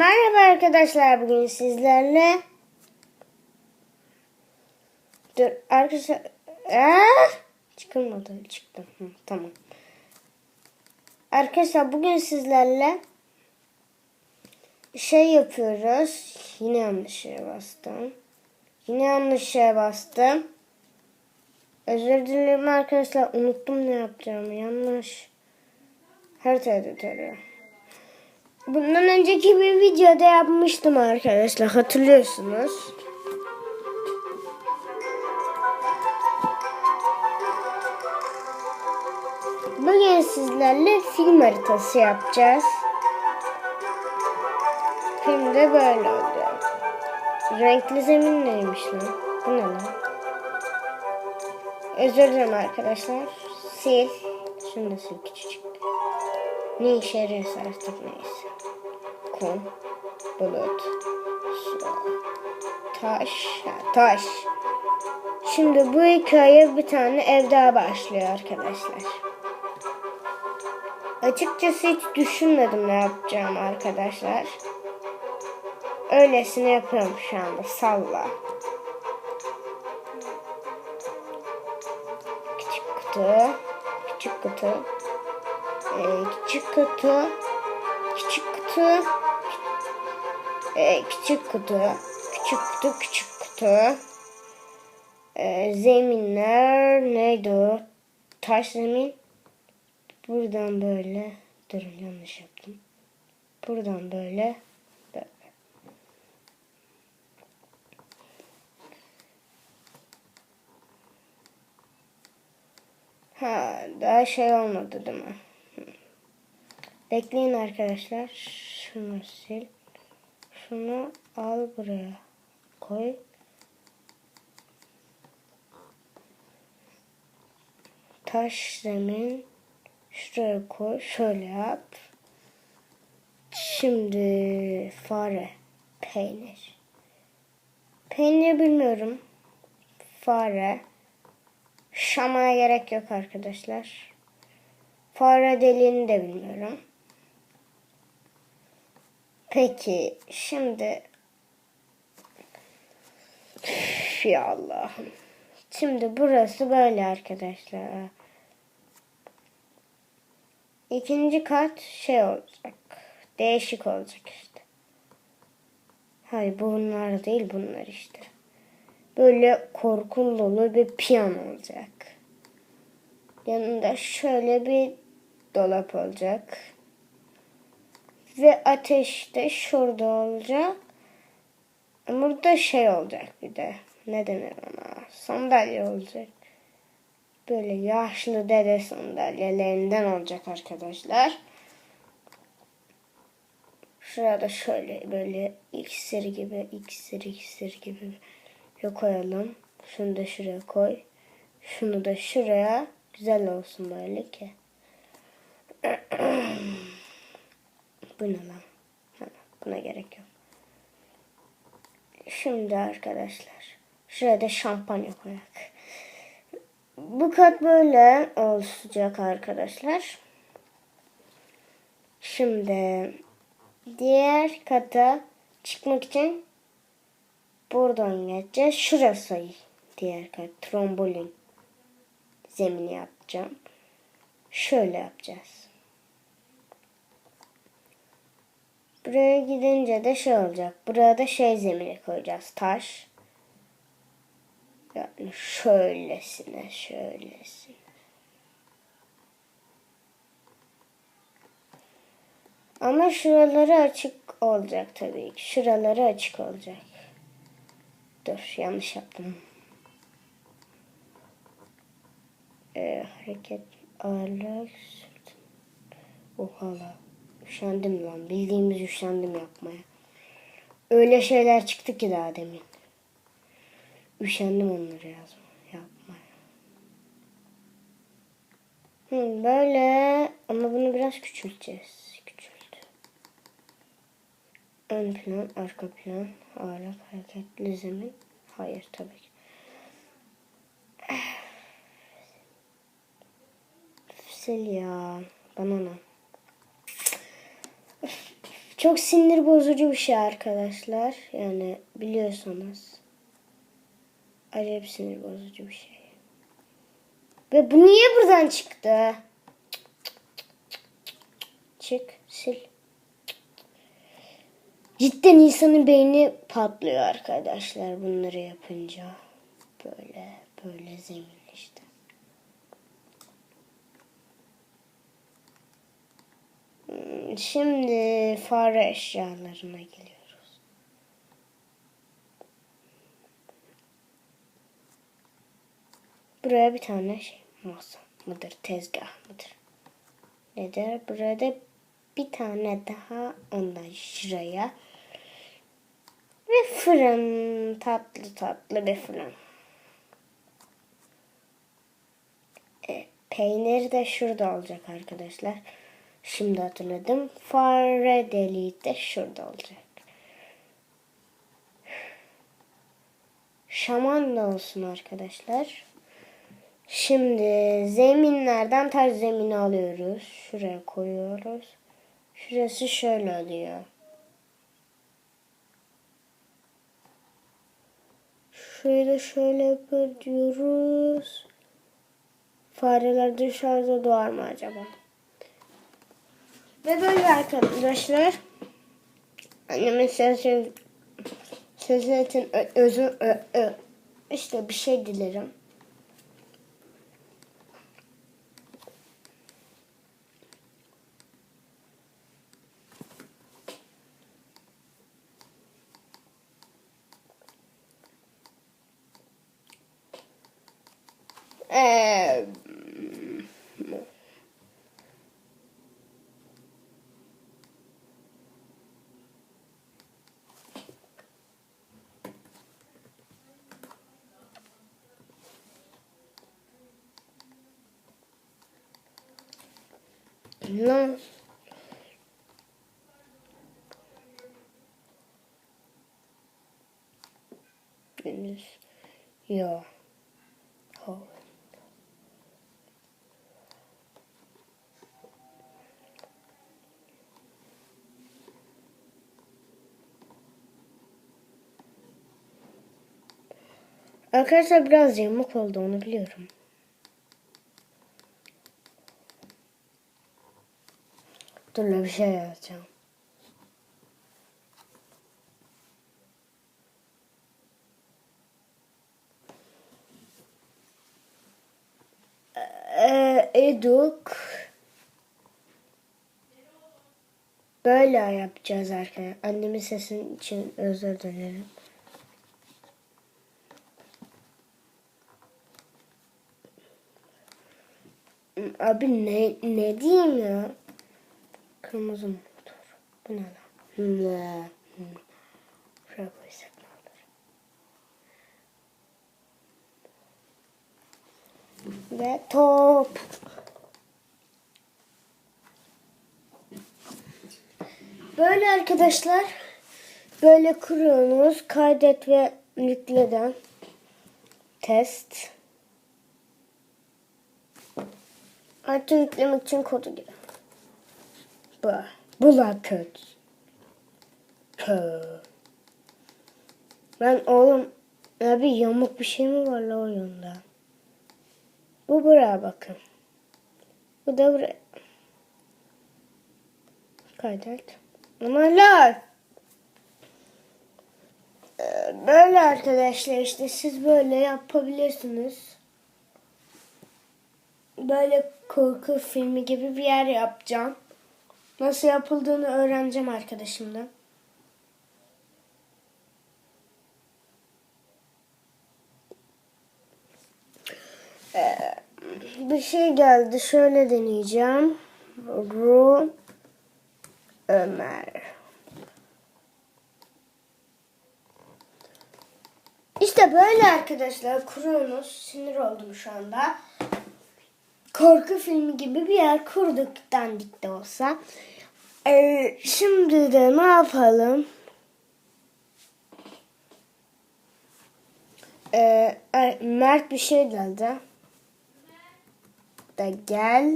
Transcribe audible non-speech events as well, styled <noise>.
Merhaba arkadaşlar bugün sizlerle Dur arkadaşlar Aa, çıkılmadı çıktı. Hı, tamam. Arkadaşlar bugün sizlerle şey yapıyoruz. Yine yanlış şeye bastım. Yine yanlış şeye bastım. Özür dilerim arkadaşlar unuttum ne yapacağımı. Yanlış. Harita editörü Bundan önceki bir videoda yapmıştım arkadaşlar. Hatırlıyorsunuz. Bugün sizlerle film haritası yapacağız. Film de böyle oldu. Renkli zemin neymiş lan? Bu ne lan? Özür dilerim arkadaşlar. Sil. Şunu da sil küçücük. Ne işe yarıyorsa artık neyse. Kum, bulut, su, taş, ha, taş. Şimdi bu hikaye bir tane ev daha başlıyor arkadaşlar. Açıkçası hiç düşünmedim ne yapacağım arkadaşlar. Öylesine yapıyorum şu anda salla. Küçük kutu, küçük kutu, ee, küçük kutu, küçük kutu, ee, küçük kutu, küçük kutu, küçük kutu. Ee, zeminler neydi o? Taş zemin. Buradan böyle. Durun yanlış yaptım. Buradan. Böyle. Ha, daha şey olmadı değil mi? Bekleyin arkadaşlar. Şunu sil. Şunu al buraya. Koy. Taş zemin. Şuraya koy. Şöyle yap. Şimdi fare. Peynir. Peynir bilmiyorum. Fare. Şamaya gerek yok arkadaşlar. Fare deliğini de bilmiyorum. Peki şimdi Üf, ya. Şimdi burası böyle arkadaşlar. İkinci kat şey olacak. Değişik olacak işte. Hayır bunlar değil bunlar işte. Böyle korkun dolu bir piyano olacak. Yanında şöyle bir dolap olacak. Ve ateş de şurada olacak. Burada şey olacak bir de. Ne denir ona? Sandalye olacak. Böyle yaşlı dede sandalyelerinden olacak arkadaşlar. Şurada şöyle böyle iksir gibi iksir iksir gibi bir koyalım. Şunu da şuraya koy. Şunu da şuraya. Güzel olsun böyle ki. <clears throat> Bu ne lan? Buna gerek yok. Şimdi arkadaşlar. Şuraya da şampanya koyak. Bu kat böyle olacak arkadaşlar. Şimdi diğer kata çıkmak için buradan geçeceğiz. Şurası diğer kat. Trombolin zemini yapacağım. Şöyle yapacağız. Buraya gidince de şey olacak. Buraya da şey zemini koyacağız. Taş. Yani şöylesine şöylesine. Ama şuraları açık olacak tabii ki. Şuraları açık olacak. Dur yanlış yaptım. Ee, hareket ağırlık Ohala. Üşendim lan. Bildiğimiz üşendim yapmaya. Öyle şeyler çıktı ki daha demin. Üşendim onları yazmaya, yapmaya. Hı, böyle ama bunu biraz küçülteceğiz. Küçült. Ön plan, arka plan, ağırlık, hareketli zemin. Hayır tabii ki. Sil ya. Bana ne? Çok sinir bozucu bir şey arkadaşlar. Yani biliyorsunuz. Acayip sinir bozucu bir şey. Ve bu niye buradan çıktı? Çık, sil. Cidden insanın beyni patlıyor arkadaşlar bunları yapınca. Böyle, böyle zemin işte. Şimdi fare eşyalarına geliyoruz. Buraya bir tane şey masa mıdır, tezgah mıdır? Nedir? Burada bir tane daha ondan şuraya. Ve fırın. Tatlı tatlı bir fırın. E, peynir de şurada olacak arkadaşlar. Şimdi hatırladım. Fare deliği de şurada olacak. Şaman da olsun arkadaşlar. Şimdi zeminlerden taş zemini alıyoruz. Şuraya koyuyoruz. Şurası şöyle oluyor. Da şöyle yapıyoruz. Fareler dışarıda doğar mı acaba? Ve böyle arkadaşlar annemin sesi sesin özü ö, ö, işte bir şey dilerim. Ee, Lan. Henüz. Ya. Ha. Arkadaşlar biraz yamuk oldu onu biliyorum. Dur bir şey yazacağım. Ee, Eduk böyle yapacağız arkadaşlar. Annemin sesin için özür dilerim. Abi ne ne diyeyim ya? Kırmızı motor. Bu ne lan? Ne? Hmm. Şuraya koysak ne olur? Ve top. Böyle arkadaşlar. Böyle kuruyorsunuz. Kaydet ve yükleden. Test. Artı yüklemek için kodu gir. Bu. Bu la kötü. Kö. Ben oğlum abi yamuk bir şey mi var la oyunda? Bu buraya bakın. Bu da buraya. Kaydet. Numaralar. Ee, Böyle arkadaşlar işte siz böyle yapabilirsiniz. Böyle korku filmi gibi bir yer yapacağım. Nasıl yapıldığını öğreneceğim arkadaşımdan. Ee, bir şey geldi. Şöyle deneyeceğim. Ru Ömer. İşte böyle arkadaşlar kuruyorsunuz. Sinir oldum şu anda. Korku filmi gibi bir yer kurduk dandik de olsa. Ee, şimdi de ne yapalım? Ee, Mert bir şey geldi. Da gel.